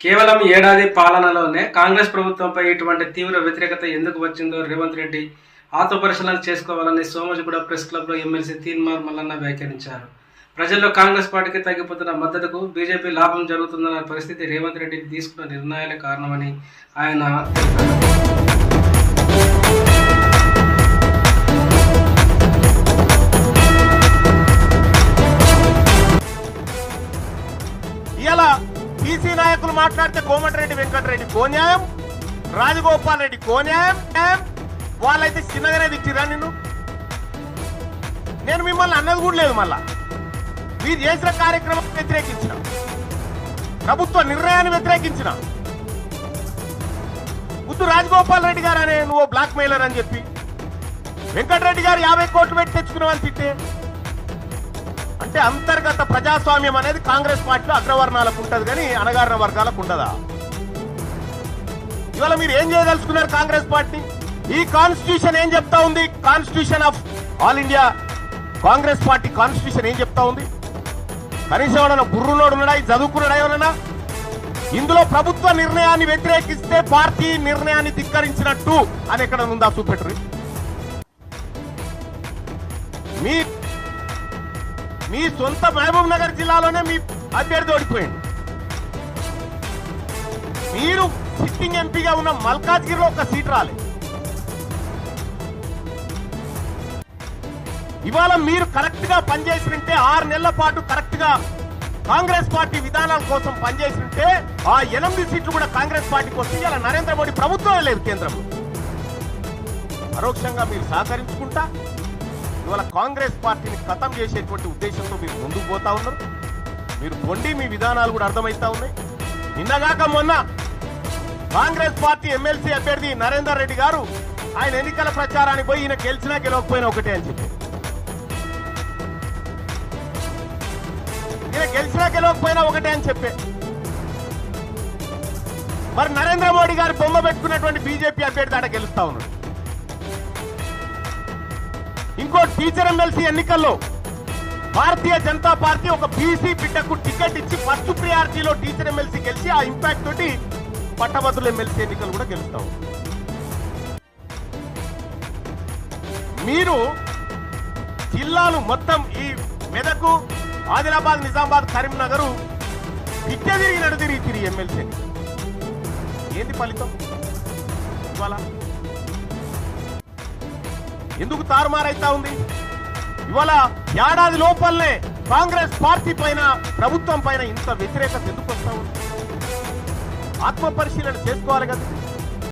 కేవలం ఏడాది పాలనలోనే కాంగ్రెస్ ప్రభుత్వంపై ఇటువంటి తీవ్ర వ్యతిరేకత ఎందుకు వచ్చిందో రేవంత్ రెడ్డి ఆత్మపరిశీలన చేసుకోవాలని సోమజిగూడ ప్రెస్ క్లబ్లో ఎమ్మెల్సీ తీన్మార్ మల్లన్న వ్యాఖ్యానించారు. ప్రజల్లో కాంగ్రెస్ పార్టీకి తగ్గిపోతున్న మద్దతుకు బీజేపీ లాభం జరుగుతుందన్న పరిస్థితి రేవంత్ రెడ్డి తీసుకున్న నిర్ణయాల కారణమని ఆయన తెలిపారు బీసీ నాయకులు మాట్లాడితే కోమటిరెడ్డి వెంకటరెడ్డి కోన్యాయం రాజగోపాల్ రెడ్డి కోన్యాయం వాళ్ళైతే చిన్నగానే తెచ్చిరా నిన్ను? నేను మిమ్మల్ని అన్నది కూడా లేదు మళ్ళా. మీరు చేసిన కార్యక్రమం వ్యతిరేకించిన. ప్రభుత్వ నిర్ణయాన్ని వ్యతిరేకించిన. ముద్దు రాజగోపాల్ రెడ్డి గారు అనే నువ్వు బ్లాక్ మెయిలర్ అని చెప్పి. వెంకటరెడ్డి గారు యాభై కోట్లు పెట్టి తెచ్చుకున్నావని తిట్టే. అంటే అంతర్గత ప్రజాస్వామ్యం అనేది కాంగ్రెస్ పార్టీలో అగ్రవర్ణాలకు ఉంటది కానీ అణగారిన వర్గాలకు ఉండదా? ఇవాళ మీరు ఏం చేయదలుచుకున్నారు కాంగ్రెస్ పార్టీ? ఈ కాన్స్టిట్యూషన్ ఏం చెప్తా ఉంది? Constitution of All India Congress party constitution ఏం చెప్తా ఉంది? కనీసం ఎవడన్నా బుర్రులోడు ఉన్నాడా? చదువుకున్నాడా ఎవరన్నా ఇందులో ప్రభుత్వ నిర్ణయాన్ని వ్యతిరేకిస్తే పార్టీ నిర్ణయాన్ని ధిక్కరించినట్టు అని ఎక్కడ ఉందా చూపెట్టరు? మీ మీ సొంత మహబూబ్ నగర్ జిల్లాలోనే మీ అభ్యర్థి ఓడిపోయింది. మీరు సిట్టింగ్ ఎంపీగా ఉన్న మల్కాజ్గిరిలో ఒక సీట్ రాలే. ఇవాళ మీరు కరెక్ట్గా పనిచేసినంటే ఆరు నెలల పాటు కరెక్ట్గా కాంగ్రెస్ పార్టీ విధానాల కోసం పనిచేసినంటే ఆ ఎనిమిది సీట్లు కూడా కాంగ్రెస్ పార్టీకి వస్తే ఇలా నరేంద్ర మోడీ ప్రభుత్వం లేదు కేంద్రంలో. పరోక్షంగా మీరు సహకరించుకుంటా ఇవాళ కాంగ్రెస్ పార్టీని ఖతం చేసేటువంటి ఉద్దేశంతో మీరు ముందుకు పోతా ఉన్నారు. మీరు పొండి మీ విధానాలు కూడా అర్థమైతా ఉన్నాయి. నిన్నగాక మొన్న కాంగ్రెస్ పార్టీ ఎమ్మెల్సీ అభ్యర్థి నరేందర్ రెడ్డి గారు ఆయన ఎన్నికల ప్రచారానికి పోయి ఈయన గెలిచినా గెలవకపోయినా ఒకటే అని చెప్పి ఈయన గెలిచినా గెలవకపోయినా ఒకటే అని చెప్పే మరి నరేంద్ర మోడీ గారు బొమ్మ పెట్టుకున్నటువంటి బీజేపీ అభ్యర్థి ఆడ గెలుస్తా ఉన్నాడు. ఇంకో టీచర్ ఎమ్మెల్సీ ఎన్నికల్లో భారతీయ జనతా పార్టీ ఒక బీసీ బిడ్డకు టికెట్ ఇచ్చి ఫస్ట్ ప్రియారిటీలో టీచర్ ఎమ్మెల్సీ గెలిచి ఆ ఇంపాక్ట్ తోటి పట్టభద్రుల ఎమ్మెల్సీ ఎన్నికలు కూడా గెలుస్తాం. మీరు జిల్లాలు మొత్తం ఈ మెదకు ఆదిలాబాద్ నిజామాబాద్ కరీంనగర్ పిచ్చ తిరిగి నడు తిరిగి తిరిగి ఎమ్మెల్సీ ఏంటి ఏంది ఫలితం? ఇవాళ ఎందుకు తారుమారైతా ఉంది? ఇవాళ ఏడాది లోపలనే కాంగ్రెస్ పార్టీ పైన ప్రభుత్వం పైన ఇంత వ్యతిరేకత ఎందుకు వస్తా ఉంది? ఆత్మ పరిశీలన చేసుకోవాలి కదా.